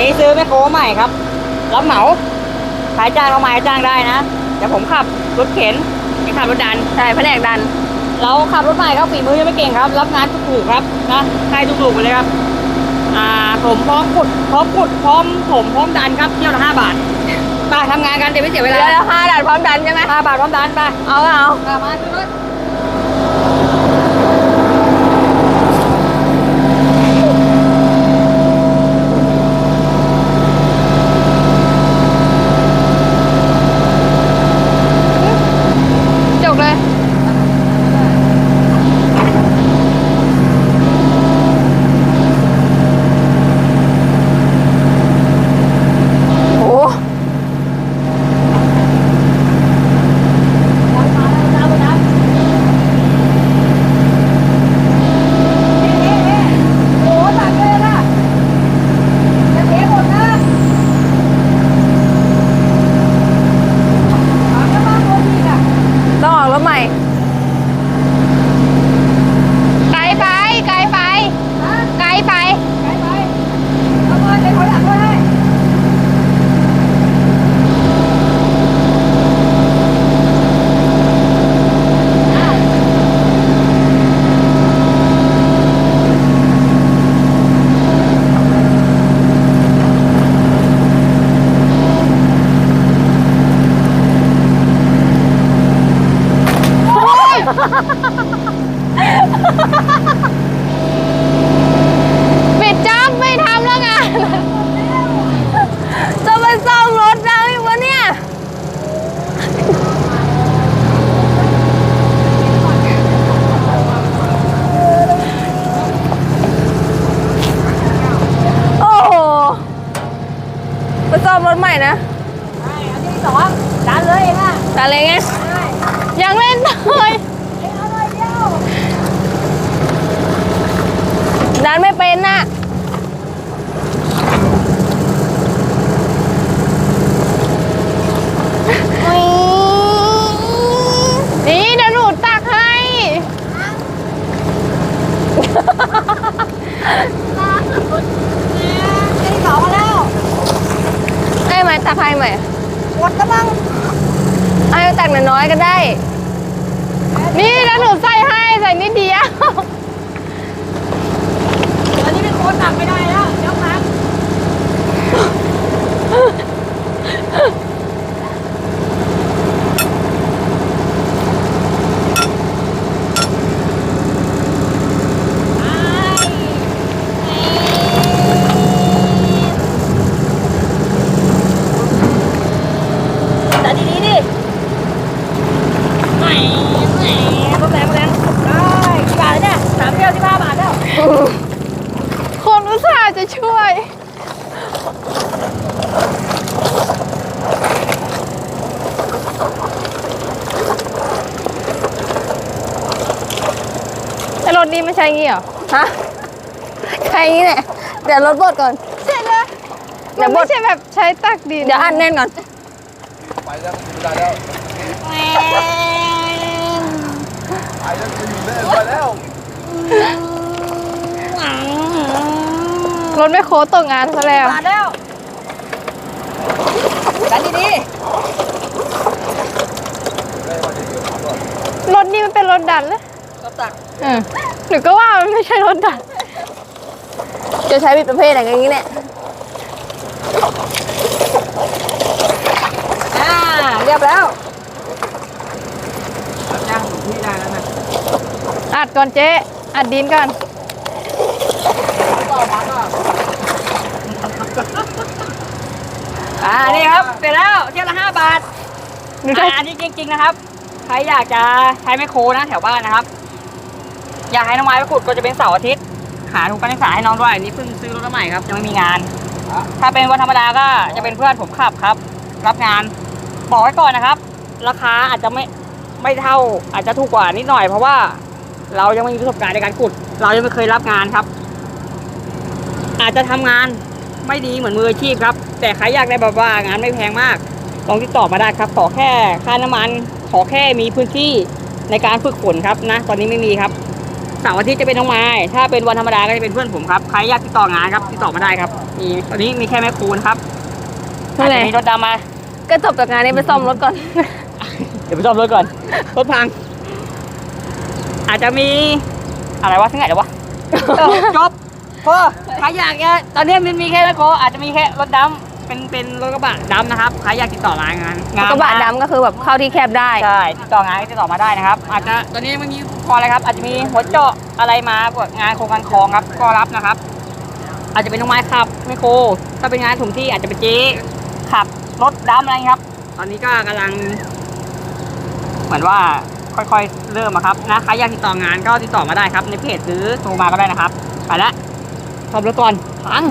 นี้ซื้อแมคโครใหม่ครับ รับเหมาขายจ้างเอาไม้จ้างได้นะเดี๋ยวผมขับรถเข็นไม่ขับรถดันใช่แผนกดัน เราขับรถใหม่ครับฝีมือยังไม่เก่งครับ รับงานถูกๆครับนะให้ถูกๆไปเลยครับอ่าผมพร้อมขุดพร้อมขุดพร้อมผมพร้อมดันครับเที่ยวละห้าบาทไปทำงานกันเดี๋ยวไม่เสียเวเวลาลาแล้วห้าดันพร้อมดันใช่ไหมห้าบาทพร้อมดันไปเอาก็เอามามาขึ้นรถ จบเลย โอ้ มาแล้วมาแล้วนี่นี่นี่โอ้ตัดเลยนะจะเทหมดนะเอาจะมาตัวดีอะ ต้องออกรถใหม่ ไกลไป ไกลไป ฮะ ไกลไป ไปไปเอามาเดี๋ยวถอยหลังด้วยให้อ้าว ปิดจ้ำไม่ทำแล้วไงาน จะไปซ่อมรถเราอีกวะเนี่ย โอ้โห ไปซ่อมรถใหม่นะใช่อันที่สองดันเลยเองอะแต่อะไรไงได้ยังเล่นเลย เองเอาเลยเดียว ดันไม่เป็นน่ะ นี่เดี๋ยวหนูตักให้ อันที่สองมาแล้ว ได้ไหมตักให้ไหมหมดแล้วมั้งไอ้ตักน้อยๆก็ได้ นี่แล้วหนูใส่ให้ใส่นิดเดียว อันนี้เป็นโค้ดหนักไม่ได้แล้วเดี๋ยวพัก แต่ดีๆดิไม่ไม่รถแรงรถแรงได้กี่บาทแล้วเนี่ยสามเที่ยวที่ห้าบาทแล้ว คนอุตส่าห์จะ ช่วยไอ้รถนี้ไม่ใช่งี้เหรอ ฮะใช่งี้แหละเดี๋ยวรถบดก่อน ใช่เลยเดี๋ยวบดไม่ใช่แบบใช้ตักดิน เดี๋ยวอันแน่นก่อน ไปแล้วไม่ได้แล้วไปแล้วจะอยู่เล่นไปแล้ว รถไม่โค้ดตกงานซะแล้วบาทแล้วดันดีได้มาจะเดียวก่อนรถนี้มันเป็นรถดันเลยๆรับตักเออหนูก็ว่ามันไม่ใช่รถดัน จะใช้บิดประเภทอะไรอย่างนี้แหละอ่าเรียบแล้วจ้างที่ได้แล้วนะอัดก่อนเจ๊อัดดินก่อนอ่า นี่ครับเสร็จแล้วเที่ยวละห้าบาทหนูได้อ่าอันนี้จริง ๆนะครับ ใครอยากจะใช้ไมโครนะแถวบ้านนะครับ อยากให้น้องไม้ไปขุดก็จะเป็นเสาร์อาทิตย์หาทุนการศึกษาให้น้องด้วยอันนี้เพิ่งซื้อรถมาใหม่ครับยังไม่มีงาน ถ้าเป็นวันธรรมดาก็จะเป็นเพื่อนผมขับครับ รับงานบอกไว้ก่อนนะครับ ราคาอาจจะไม่ไม่เท่าอาจจะถูกกว่านิดหน่อย เพราะว่าเรายังไม่มีประสบการณ์ในการขุด เรายังไม่เคยรับงานครับ อาจจะทำงาน ไม่ดีเหมือนมืออาชีพครับ แต่ใครอยากได้แบบว่างานไม่แพงมาก ลองติดต่อมาได้ครับ ขอแค่ค่าน้ำมัน ขอแค่มีพื้นที่ในการฝึกฝนครับนะ ตอนนี้ไม่มีครับเสาร์อาทิตย์จะเป็นน้องไม้ ถ้าเป็นวันธรรมดาก็จะเป็นเพื่อนผมครับ ใครอยากติดต่องานครับ ติดต่อมาได้ครับ มีตอนนี้มีแค่แม่ครูนะครับนั่อาจนแหจะละมีรถดำมา ก็จบจากงานนี้ไปซ่อมรถก่อน เดี๋ยวไปซ่อมรถก่อน รถพัง อาจจะมีอะไรวะที่ไหนเดี๋ยววะเออจบ พอใครอยากจะตอนนี้มันมีแค่แม่ครูอาจจะมีแค่รถดำเป็นเป็นรถกระบะดำนะครับใครอยากติดต่องานงานงานกระบะดำก็คือแบบเข้าที่แคบได้ใช่ติดต่องานก็ติดต่อมาได้นะครับ อาจจะตอนนี้มันมีพออะไรครับ อาจจะมีหัวเจาะอะไรมาพวกงานโครงการคลองครับก็รับนะครับ อาจจะเป็นน้องไม้ขับไม่โคถ้าเป็นงานถุงที่อาจจะเป็นเจ๊ขับรถดำอะไรครับ ตอนนี้ก็กำลัง เหมือนว่าค่อยๆ เริ่มอะครับนะใครอยากติดต่องานก็ติดต่อมาได้ครับ ในเพจหรือโทรมาก็ได้นะครับ ไปละ ขับรถก่อนพัง